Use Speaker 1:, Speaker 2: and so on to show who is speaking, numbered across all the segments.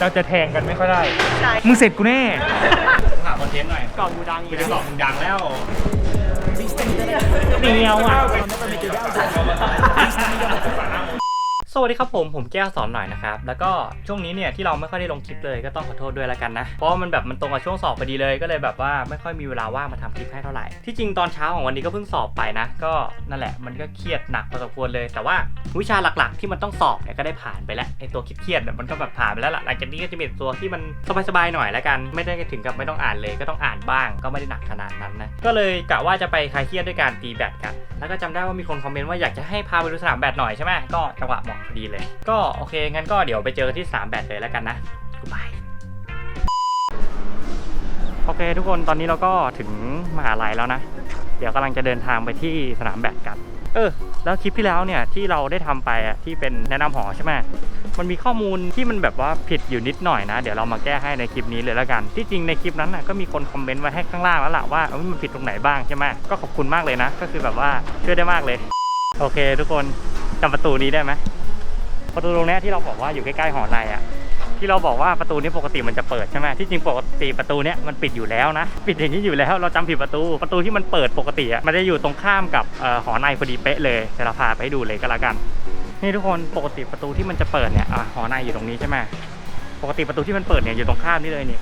Speaker 1: เราจะแทงกันไม่ค่อยได้
Speaker 2: ใช่
Speaker 1: มึงเสร็จกูแน่
Speaker 3: หาคอนเทนต์หน่อย
Speaker 2: ก่อนกูดังอี
Speaker 3: ไม่
Speaker 2: ก
Speaker 3: ได้
Speaker 2: แล้ว
Speaker 3: บอกมึงดังแล้ว
Speaker 1: เดียวอะ
Speaker 3: สวัสดีครับผมผมแก้วสอนหน่อยนะครับ แล้วก็ช่วงนี้เนี่ยที่เราไม่ค่อยได้ลงคลิปเลยก็ต้องขอโทษด้วยแล้วกันนะ เพราะว่ามันแบบมันตรงกับช่วงสอบพอดีเลยก็เลยแบบว่าไม่ค่อยมีเวลาว่างมาทำคลิปให้เท่าไหร่ ที่จริงตอนเช้าของวันนี้ก็เพิ่งสอบไปนะ ก็นั่นแหละมันก็เครียดหนักพอสมควรเลย แต่ว่าวิชาหลักๆ ที่มันต้องสอบเนี่ยก็ได้ผ่านไปแล้วไอตัวเครียดเนี่ยมันก็แบบผ่านไปแล้วล่ะหลังจากนี้ก็จะมีตัวที่มันสบายๆหน่อยแล้วกันไม่ได้ถึงกับไม่ต้องอ่านเลย ก็ต้องอ่านบ้าง ก็ไม่ได้หนักขนาดนั้นนะก็เลยกะว่าจะไปคลายเครียดด้วยการตีแบดกัน แล้วก็จำได้ว่ามีคนคอมเมนต์ว่าอยากจะให้พาไปดูสนามแบดหน่อยใช่ไหมก็จังหวะเหมาะพอดีเลย ก็โอเค งั้นก็เดี๋ยวไปเจอที่สามแบดเลยแล้วกันนะกูบายโอเคทุกคนตอนนี้เราก็ถึงมหาลัยแล้วนะ เดี๋ยวกำลังจะเดินทางไปที่สนามแบดกัน เออ แล้วคลิปที่แล้วเนี่ยที่เราได้ทำไปอะที่เป็นแนะนำหอใช่ไหมมันมีข้อมูลที่มันแบบว่าผิดอยู่นิดหน่อยนะ เดี๋ยวเรามาแก้ให้ในคลิปนี้เลยแล้วกัน ที่จริงในคลิปนั้นน่ะก็มีคนคอมเมนต์ไว้ให้ข้างล่างแล้วล่ะว่ามันผิดตรงไหนบ้างใช่ไหมก็ขอบคุณมากเลยนะ ก็คือแบบว่าช่วยได้มากเลย โอเค ทุกคนจำประตูนี้ได้ไหม ประตูตรงนี้ที่เราบอกว่าอยู่ใกล้ๆหอในอะที่เราบอกว่าประตูนี้ปกติมันจะเปิดใช่ไหมที่จริงปกติประตูเนี้ยมันปิดอยู่แล้วนะ ปิดอย่างนี้อยู่แล้วเราจำผิดประตูประตูที่มันเปิดปกติอะมันจะอยู่ตรงข้ามกับออหอในพอดีเป๊ะเลยเดี๋ยวเราพาไปดูเลยก็แล้วกัน นี่ทุกคนปกติประตูที่มันจะเปิดเนี่ยอะหอในอยู่ตรงนี้ใช่ไหมปกติประตูที่มันเปิดเนี่ยอยู่ตรงข้ามนี่เลยนี่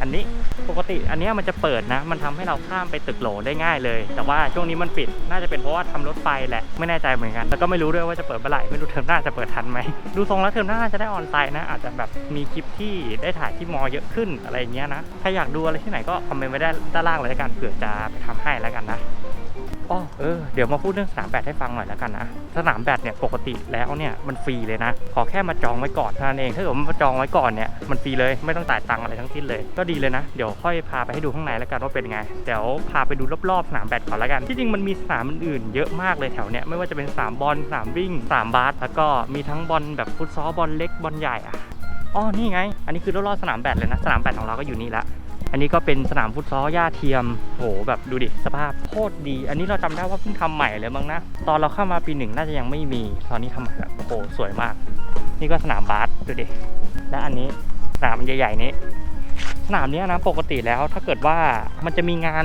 Speaker 3: อันนี้ปกติอันเนี้ยมันจะเปิดนะ มันทำให้เราข้ามไปตึกโหลได้ง่ายเลย แต่ว่าช่วงนี้มันปิดน่าจะเป็นเพราะว่าทำรถไฟแหละไม่แน่ใจเหมือนกัน แล้วก็ไม่รู้ด้วยว่าจะเปิดเมื่อไหร่ไม่รู้เทอมหน้าจะเปิดทันไหมดูทรงแล้วเทอมหน้าจะได้ออนไลน์นะ อาจจะแบบมีคลิปที่ได้ถ่ายที่มอเยอะขึ้นอะไรเงี้ยนะถ้าอยากดูอะไรที่ไหนก็คอมเมนต์ไว้ได้ด้านล่างเลยแล้วกันเผื่อจะไปทำให้แล้วกันนะ อ๋อเออ เดี๋ยวมาพูดเรื่องสนามแบดให้ฟังหน่อยแล้วกันนะ สนามแบดเนี่ยปกติแล้วเนี่ยมันฟรีเลยนะ ขอแค่มาจองไว้ก่อนเท่านั้นเอง ถ้าเกิดมาจองไว้ก่อนเนี่ยมันฟรีเลย ไม่ต้องจ่ายตังค์อะไรทั้งสิ้นเลย ก็ดีเลยนะ เดี๋ยวค่อยพาไปให้ดูข้างในแล้วกันว่าเป็นไง เดี๋ยวพาไปดูรอบๆสนามแบดก่อนแล้วกัน ที่จริงมันมีสนามอื่นๆเยอะมากเลยแถวเนี้ย ไม่ว่าจะเป็นสนามบอลสนามวิ่งสนามบาส แล้วก็มีทั้งบอลแบบฟุตซอลบอลเล็กบอลใหญ่อะอ๋อ นี่ไง อันนี้คือรอบๆสนามแบดเลยนะ สนามแบดของเราก็อยู่นี่ละ อันนี้ก็เป็นสนามฟุตซอลหญ้าเทียมโหแบบดูดิสภาพโคตรดี อันนี้เราจำได้ว่าเพิ่งทำใหม่เลยมั้งนะ ตอนเราเข้ามาปีหนึ่งน่าจะยังไม่มี ตอนนี้ทำใหม่แบบโอ้โหสวยมาก นี่ก็สนามบาสดูดิ และอันนี้สนามใหญ่ๆนี้ สนามนี้นะปกติแล้วถ้าเกิดว่ามันจะมีงาน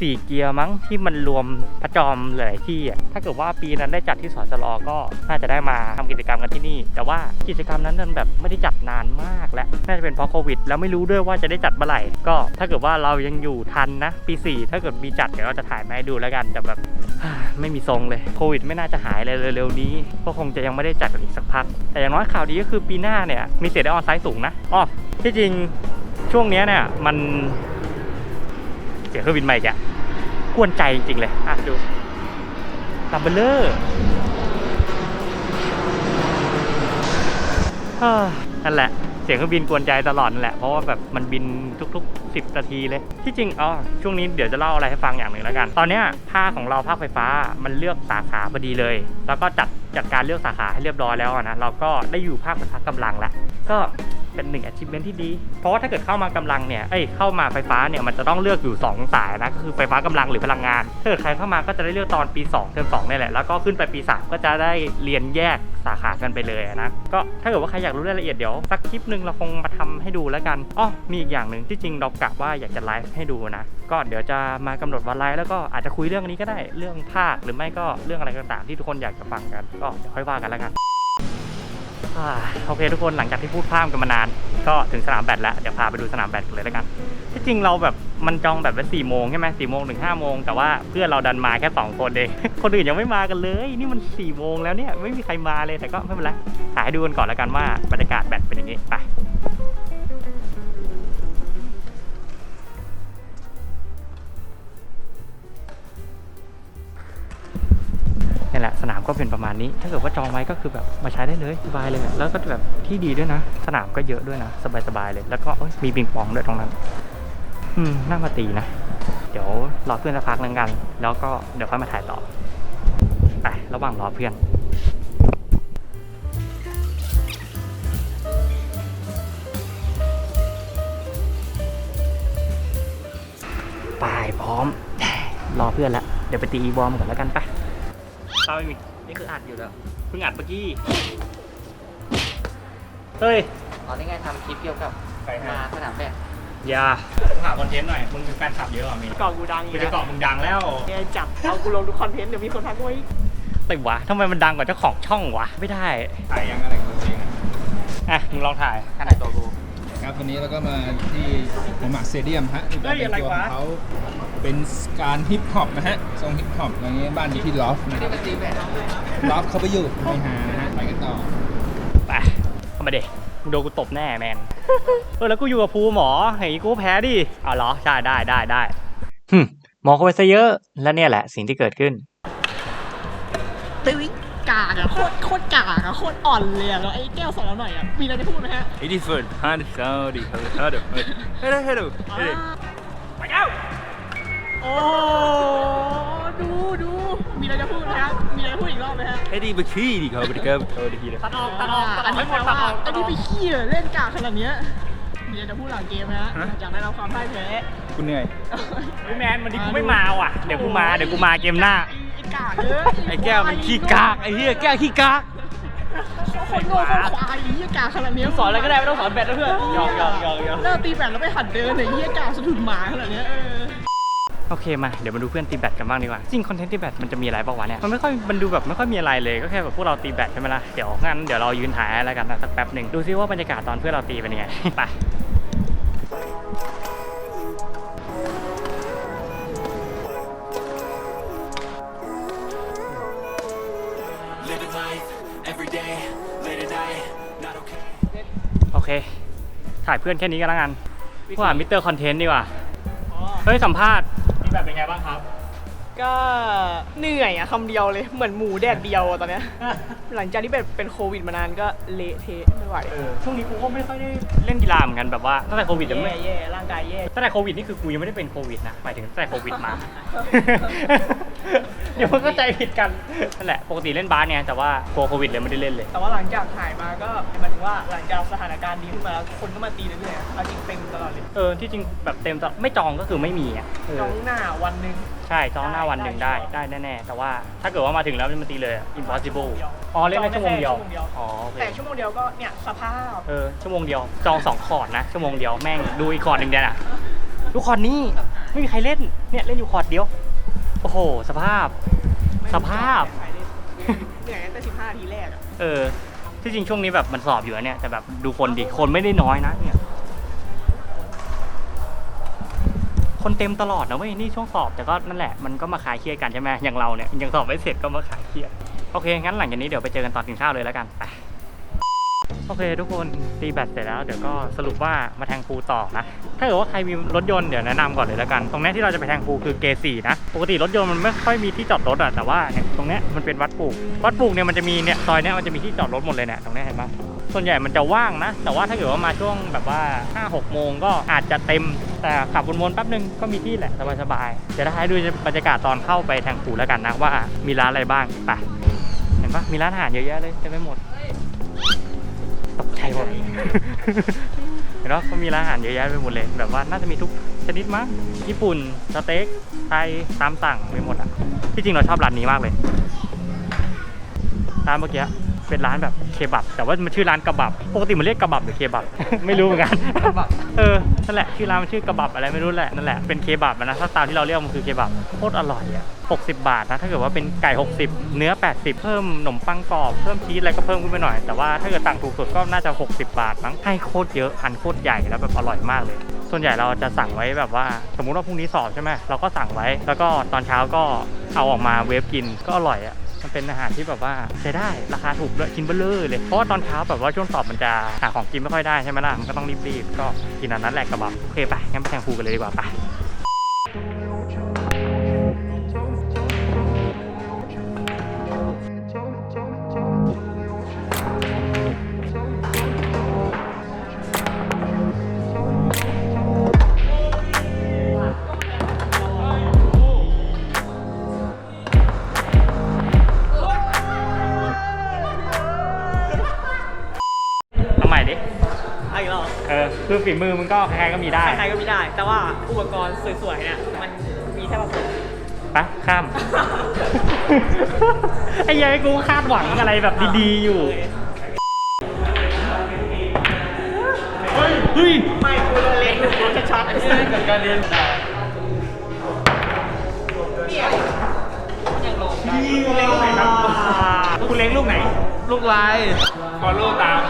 Speaker 3: สี่เกียร์มั้งที่มันรวมประจอมหลายที่อะถ้าเกิดว่าปีนั้นได้จัดที่สจรก็น่าจะได้มาทำกิจกรรมกันที่นี่ แต่ว่ากิจกรรมนั้นมันแบบไม่ได้จัดนานมากแล้วน่าจะเป็นเพราะโควิด แล้วไม่รู้ด้วยว่าจะได้จัดเมื่อไหร่ก็ ถ้าเกิดว่าเรายังอยู่ทันนะปีสี่ถ้าเกิดมีจัดเดี๋ยวเราจะถ่ายมาให้ดูแล้วกันแต่แบบไม่มีทรงเลยโควิด ไม่น่าจะหายเลยเร็วๆนี้ก็คงจะยังไม่ได้จัดกันอีกสักพักแต่อย่างน้อยข่าวดีก็คือปีหน้าเนี่ยมีเสียได้ออนไซต์สูงนะอ๋อที่จริง ช่วงนี้เนี่ยมันเสียงเครื่องบินใหม่แกกวนใจจริงๆเลยอะดูตัมเบลเลอร์นั่นแหละ เสียงเครื่องบินกวนใจตลอดนั่นแหละ เพราะว่าแบบมันบินทุกๆ 10 นาทีเลย ที่จริงอ๋อช่วงนี้เดี๋ยวจะเล่าอะไรให้ฟังอย่างหนึ่งแล้วกัน ตอนเนี้ยภาคของเราภาคไฟฟ้ามันเลือกสาขาพอดีเลย แล้วก็จัดจัดการเลือกสาขาให้เรียบร้อยแล้วนะ เราก็ได้อยู่ภาคไฟฟ้ากำลังแล้ว ก็ เป็นหนึ่ง achievement ที่ดี เพราะว่าถ้าเกิดเข้ามากำลังเนี่ย เอ้ย เข้ามาไฟฟ้าเนี่ย มันจะต้องเลือกอยู่ 2 สายนะ ก็คือไฟฟ้ากำลังหรือพลังงาน ถ้าเกิดใครเข้ามาก็จะได้เลือกตอนปี 2 เทอม2นี่แหละ แล้วก็ขึ้นไปปี 3 ก็จะได้เรียนแยกสาขากันไปเลยนะ ก็ถ้าเกิดว่าใครอยากรู้รายละเอียดเดี๋ยวสักคลิปหนึ่งเราคงมาทำให้ดูแล้วกัน อ๋อ มีอีกอย่างหนึ่งที่จริงเรากะว่าอยากจะไลฟ์ให้ดูนะ ก็เดี๋ยวจะมากำหนดวันไลฟ์แล้วก็อาจจะคุยเรื่องนี้ก็ได้ เรื่องภาคหรือไม่ก็เรื่องอะไรต่างๆ ที่ทุกคนอยากจะฟังกัน ก็เดี๋ยวค่อยว่ากันแล้วกัน โอเคทุกคนหลังจากที่พูดพร่ำกันมานาน ก็ถึงสนามแบดแล้ว เดี๋ยวพาไปดูสนามแบดกันเลยแล้วกัน ที่จริงเราแบบมันจองแบบไว้สี่โมงใช่ไหมสี่โมงถึงห้าโมงแต่ว่าเพื่อนเราดันมาแค่สองคนเอง คนอื่นยังไม่มากันเลย นี่มันสี่โมงแล้วเนี่ยไม่มีใครมาเลยแต่ก็ไม่เป็นไรถ่ายให้ดูกันก่อนแล้วกันว่าบรรยากาศแบดเป็นอย่างนี้ไป นี่แหละสนามก็เป็นประมาณนี้ ถ้าเกิดว่าจองไว้ก็คือแบบมาใช้ได้เลยสบายเลยแล้วก็แบบที่ดีด้วยนะ สนามก็เยอะด้วยนะ สบายๆเลย แล้วก็มีปิงปองด้วยตรงนั้น อืมน่ามาตีนะ เดี๋ยวรอเพื่อนสักพักหนึงกัน แล้วก็เดี๋ยวค่อยมาถ่ายต่อไประหว่างรอเพื่อนไปพร้อม รอเพื่อนแล้วเดี๋ยวไปตีอีบอมก่อนแล้วกันไป เราไม่มีนี่คืออัดอยู่แล้วเพิ่งอัดเมื่อกี้ เฮ้ย
Speaker 1: อ๋อนี่ไงทำคลิปเกี่ยวกับ
Speaker 3: ใครฮะ
Speaker 1: มาสนามแบด
Speaker 3: อย่าหาคอนเทนต์หน่อย มึงเป็นแฟนคลับเยอะเหรอมี
Speaker 2: กล่องกูดังอยู่
Speaker 3: กูจะ
Speaker 2: นะ
Speaker 3: เกาะมึงดังแล้ว
Speaker 2: แกจับ เอากูลงทุกคอนเทนต์เดี๋ยวมีคนทักกูไว้
Speaker 3: ติวะทำไมมันดังกว่าเจ้าของช่องวะ ไม่ได้ถ่ายยังอะไรกูเองอะ มึงลองถ่าย
Speaker 1: ขนาดตัวกู
Speaker 4: ครับวันนี้เราก็มาที่หัวหมากสเตเดียมฮะที่
Speaker 3: เฮ้ยอะไร
Speaker 4: ตัว
Speaker 3: วะ
Speaker 4: ของเขาเป็นการฮิปฮอปนะฮะทรงฮิปฮอปอะไรเงี้ยบ้านอยู่ที่ลอฟนะค
Speaker 1: นี่
Speaker 4: รับ
Speaker 1: เป็นตีแบด
Speaker 4: ลอฟเขาไปอยู่ไม่หานะฮะไปกันต่อ
Speaker 3: ไปเข้ามาเด็กมึงโดนกูตบแน่แมนเออแล้วกูอยู่กับภูหมอเฮ้ยกูแพ้ดิอ๋อเหรอใช่ได้ได้ได้หึหมอเขาไปซะเยอะ แล้วเนี่ยแหละสิ่งที่เกิดขึ้น
Speaker 2: ตึ้ง กากอะโคตรโคตรกากอะโคตรอ่อนเลยอะแล้วไอ้แก้วสอนเราหน่อยอะมีอะไรจะพูดไหมฮะ
Speaker 4: It is fun. Hand sorry. Hello. Hello. Hello.
Speaker 3: ไปแล้ว
Speaker 2: โอ้ดูดูมีอะไรจะพูดไหมฮะมีอะไรจะพูดอีกรอบไหมฮะ
Speaker 4: Eddie Bikini เขาไปครับเขาไปที่
Speaker 3: ตัดออกตัดออกตัดอ
Speaker 2: อั
Speaker 3: อนก
Speaker 2: นี้
Speaker 3: ให้ห
Speaker 2: แป
Speaker 3: ม
Speaker 2: ล
Speaker 3: ดตั
Speaker 2: ว่า
Speaker 3: ดออก
Speaker 2: อั
Speaker 3: ตั
Speaker 2: น
Speaker 3: ดอ
Speaker 2: นี้
Speaker 3: อก
Speaker 2: ไปขี้อะเล่นกากขนาดเนี้ยมีอะไรจะพูดหลังเกมไหมฮะหลังจากได้รับความพ่ายแพ้
Speaker 4: คุณเหนื่อย
Speaker 3: เฮ้ยแมนวันนี้กูไม่มาว่ะ เดี๋ยวกูมา เดี๋ยวกูมาเกมหน้า
Speaker 2: ไอ้ กากเยอะ
Speaker 4: ไอ้แก้วมันขี้กากไอ้เหี้ยแก้วขี้กาก
Speaker 2: คนโง่คนควายไอ้เหี้ยกากขนาดเนี้ย
Speaker 3: สอนอะไรก็ได้ไม่ต้องสอนแบดแล้วเพื่อนหยอกหยอกหยอกหยอก
Speaker 2: เลิกตีแบดแล้วไปหัดเดินไอ้เหี้ยกากสะดุดหมาขนาดเนี้ยเออ
Speaker 3: โอเคมาเดี๋ยวมาดูเพื่อนตีแบดกันบ้างดีกว่าจริงคอนเทนต์ตีแบดมันจะมีอะไรบ้างวะเนี่ยมันไม่ค่อยมันดูแบบไม่ค่อยมีอะไรเลยก็แค่แบบพวกเราตีแบดใช่ไหมล่ะเดี๋ยวงั้นเดี๋ยวเรายืนถ่ายแล้วกันนะสักแป๊บหนึ่งดูซิว่าบรรยากาศตอนเพื่อนเราตีเป็นยังไงไป
Speaker 5: every day, late at night, not okay.
Speaker 3: โอเค ถ่ายเพื่อนแค่นี้กันแล้วกันว่ามิเตอร์คอนเทนต์ดีกว่า เฮ้ย สัมภาษณ์ตีแบดเป็นไงบ้างครับ
Speaker 2: ก็เหนื่อยอะคำเดียวเลยเหมือนหมูแดดเดียวอะตอนเนี้ย หลังจากที่แบบเป็นโควิดมานานก็เละเทะไม่ไหว
Speaker 3: เออช่วงนี้กูก็ไม่ค่อยได้เล่นกีฬาเหมือนกันแบบว่าตั้งแต่โควิดยังไม่
Speaker 2: แย่แย่ร่างกายแย่
Speaker 3: ตั้งแต่โควิดนี่คือกูยังไม่ได้เป็นโควิดนะหมายถึงตั้งแต่โควิดมา เดี๋ยวมันก็ใจผิดกันนั่นแหละปกติเล่นบาสเนี่ยแต่ว่ากลัวโควิดเลยไม่ได้เล่นเลย
Speaker 2: แต่ว่าหลังจากถ่ายมาก็หมายถึงว่าหลังจากสถานการณ์ดีขึ้นมาแล้วคนก็มาตีเรื่อยๆอะเอาจริงเต็มตลอดเลย
Speaker 3: เออที่จริงแบบเต็มตลอดไม่จองก็คือไม่มีอะเออ
Speaker 2: จ้องหน้าวันหนึ่ง
Speaker 3: ใช่จองหน้าวันหนึ่งได้
Speaker 2: ได้
Speaker 3: ได้แน่ๆแต่ว่าถ้าเกิดว่ามาถึงแล้วมันตีเลยอะ impossible
Speaker 2: ชั่วโมงเดียว
Speaker 3: อ๋อเล่นได้ชั่วโมงเดียว
Speaker 2: ชั่วโมงเดียว
Speaker 3: อ๋อโอเค
Speaker 2: แต่ชั่วโมงเดียวก็เนี่ยสภาพ
Speaker 3: เออชั่วโมงเดียวจองสองคอร์ดนะชั่วโมงเดียวแม่งดูอีกคอร์ดหนึ่งเดียวน่ะดูคอร์ดนี้ไม่มีใครเล่นเนี่ยเล่นอยู่คอร์ดเดียวโอ้โห สภาพ สภาพ
Speaker 2: เหนื่อยตั้งแต่สิบห้าทีแรกอะ
Speaker 3: เออ ที่จริงช่วงนี้แบบมันสอบอยู่อะเนี่ย แต่แบบดูคนดิ คนไม่ได้น้อยนะเนี่ย คนเต็มตลอดนะเว้ย นี่ช่วงสอบ แต่ก็นั่นแหละ มันก็มาขายเครียดกันใช่ไหมอย่างเราเนี่ย ยังสอบไม่เสร็จก็มาขายเครียด โอเค งั้นหลังจากนี้เดี๋ยวไปเจอกันตอนกินข้าวเลยแล้วกัน ไป โอเค ทุกคนตีแบตเสร็จแล้ว เดี๋ยวก็สรุปว่ามาแทงพูลต่อนะ ถ้าเกิดว่าใครมีรถยนต์เดี๋ยวแนะนำก่อนเลยแล้วกัน ตรงนี้ที่เราจะไปแทงพูคือเกสี่นะ ปกติรถยนต์มันไม่ค่อยมีที่จอดรถอะแต่ว่าเนี่ยตรงนี้มันเป็นวัดปลูก วัดปลูกเนี่ยมันจะมีเนี่ยซอยเนี้ยมันจะมีที่จอดรถหมดเลยเนี่ยตรงนี้เห็นปะส่วนใหญ่มันจะว่างนะ แต่ว่าถ้าเกิดว่ามาช่วงแบบว่า 5 6 โมงก็อาจจะเต็ม แต่ขับวนๆแป๊บนึงก็มีที่แหละสบายๆเดี๋ยวถ้าให้ดูบรรยากาศตอนเข้าไปแทงพูลแล้วกันนะว่ามีร้านอะไรบ้างไปเห็นปะมีร้านอาหารเยอะแยะเลยเต็มไปหมดตกใจหมด เห็นาะก็มีร้านอาหารเยอะแยะไปหมดเลย แบบว่าน่าจะมีทุกชนิดมั้งญี่ปุ่นสเต็กไทยตามสั่งไปหมดอะที่จริงเราชอบร้านนี้มากเลยร้านเมื่อกี้ เป็นร้านแบบเคบับ แต่ว่ามันชื่อร้านกระบับ ปกติมันเรียกกระบับหรือเคบับ ไม่รู้เหมือนกันเออนั่นแหละชื่อร้านมันชื่อกระบับอะไรไม่รู้แหละนั่นแหละเป็นเคบับอะนะถ้าตามที่เราเรียกมันคือเคบับโคตรอร่อยอะ60 บาทนะถ้าเกิดว่าเป็นไก่ 60 เนื้อ 80 เพิ่มขนมปังกรอบเพิ่มชีสอะไรก็เพิ่มขึ้นไปหน่อย แต่ว่าถ้าเกิดต่างถูกสุดก็น่าจะ 60 บาทมั้งให้โคตรเยอะอันโคตรใหญ่แล้วแบบอร่อยมากเลย ส่วนใหญ่เราจะสั่งไว้แบบว่า สมมุติว่าพรุ่งนี้สอบใช่ไหมเราก็สั่งไว้ แล้วก็ตอนเช้าก็เอาออกมาเวฟกินก็อร่อยอะ มันเป็นอาหารที่แบบว่าใช้ได้ราคาถูกด้วยกินเบลเลอร์เลยเพราะว่าตอนเช้าแบบว่าช่วงสอบมันจะหาของกินไม่ค่อยได้ใช่ไหมล่ะมันก็ต้องรีบๆก็กินอันนั้นแหละกระบับโอเคไปงั้นไปแทงพูกันเลยดีกว่าไป คือฝีมือมึงก็ใครๆก็มีได้
Speaker 2: ใครๆก็ไม่ได้ แต่ว่าอุปกรณ์สวยๆเนี่ยมันมีแค่บางคน
Speaker 3: ไปะข้าม ไอ้เหี้ยัยกูคาดหวังอะไรแบบดีๆอยู่
Speaker 1: เฮ้ย
Speaker 2: ไม่กูเลยเล็กดูชัดๆ
Speaker 1: เกิดการเรียนได้
Speaker 2: เนี่ยยังลง
Speaker 1: คุณเล็งลูกไหนครับคุณเล็งลูกไหน
Speaker 6: ลูกลาย
Speaker 1: ฟอลโล่ตาม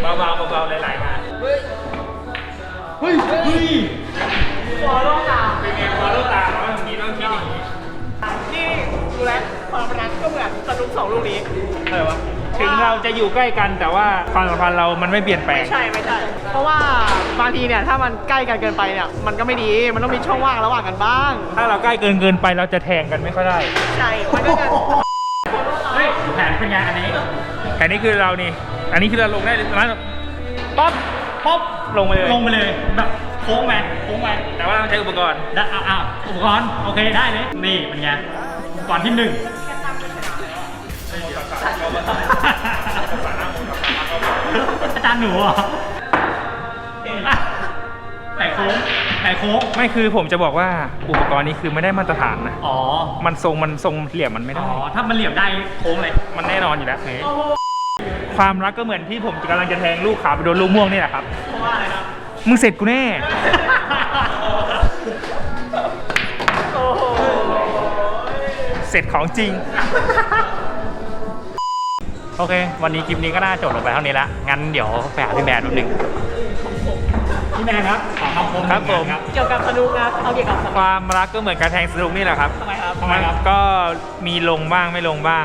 Speaker 1: เบาๆเบาๆหลายๆงาน
Speaker 2: เฮ้ย
Speaker 1: เฮ้ยเฮ้ย
Speaker 2: ฟอลโล่ตาม
Speaker 1: เป็นไงฟอลโล่ตามว่าองนี้ต้องคิดอย่างนี้
Speaker 2: นี่ดูแลความรักก็เหมือนสนุกสองลูกนี้
Speaker 1: อะไรวะถึงเราจะอยู่ใกล้กันแต่ว่าความสัมพันธ์เรามันไม่เปลี่ยนแปลง
Speaker 2: ไม่ใช่ไม่ใช่ เพราะว่าบางทีเนี่ยถ้ามันใกล้กันเกินไปเนี่ยมันก็ไม่ดี มันต้องมีช่องว่างระหว่างกันบ้าง
Speaker 1: ถ้าเราใกล้เกินเกินไปเราจะแทงกันไม่ค่อยได้
Speaker 2: ใช่ มันก็จะ
Speaker 1: เฮ้ยแผนเป็นไงอันนี้ แผนนี้คือเรานี่ อันนี้คือเราลงได้เลยนะป๊อ ปป๊อปลงไปเลย
Speaker 3: ลงไปเลยแบบโค้งไปโค้งไป
Speaker 1: แต่ว่าต้องใช้อุปกรณ์
Speaker 3: ได้อ้าวอ้าวอุปกรณ์โอเคได้เลยนี่เป็นไงอุปกรณ์ที่หนึ่งอาจารย์หนูเหรออะแต่โค้งแต่โค้ง
Speaker 1: ไม่คือผมจะบอกว่าอุปกรณ์นี้คือไม่ได้มาตรฐานนะ
Speaker 3: อ๋อ
Speaker 1: มันทรงมันทรงเหลี่ยมมันไม่
Speaker 3: อ๋
Speaker 1: ได้
Speaker 3: อถ้ามันเหลี่ยมได้โค้งเลย
Speaker 1: มันแน่นอนอยู่แล้วเฮ้ย ความรักก็เหมือนที่ผมกำลังจะแทงลูกขาไปโดนลูกม่วงนี่แหละครับ
Speaker 2: เพราะว่าอะไรครับ
Speaker 1: มึงเสร็จกูแน่
Speaker 2: โอ้โห
Speaker 1: เสร็จของจริง
Speaker 3: โอเค วันนี้คลิปนี้ก็น่าจบลงไปเท่านี้ละ งั้นเดี๋ยวไปหาพี่แมนนิดนึง พี่แมนครับขอคำคมหนึ่ง
Speaker 1: ครับผม
Speaker 3: ครับ
Speaker 2: เกี่ยวกับสนุกนะเอาเกี่ยวกับสนุก
Speaker 1: ความรักก็เหมือนการแทงสนุกนี่แหละครับ
Speaker 2: ทำไมครับ
Speaker 3: ทำไมครับ
Speaker 1: ก็มีลงบ้างไม่ลงบ้าง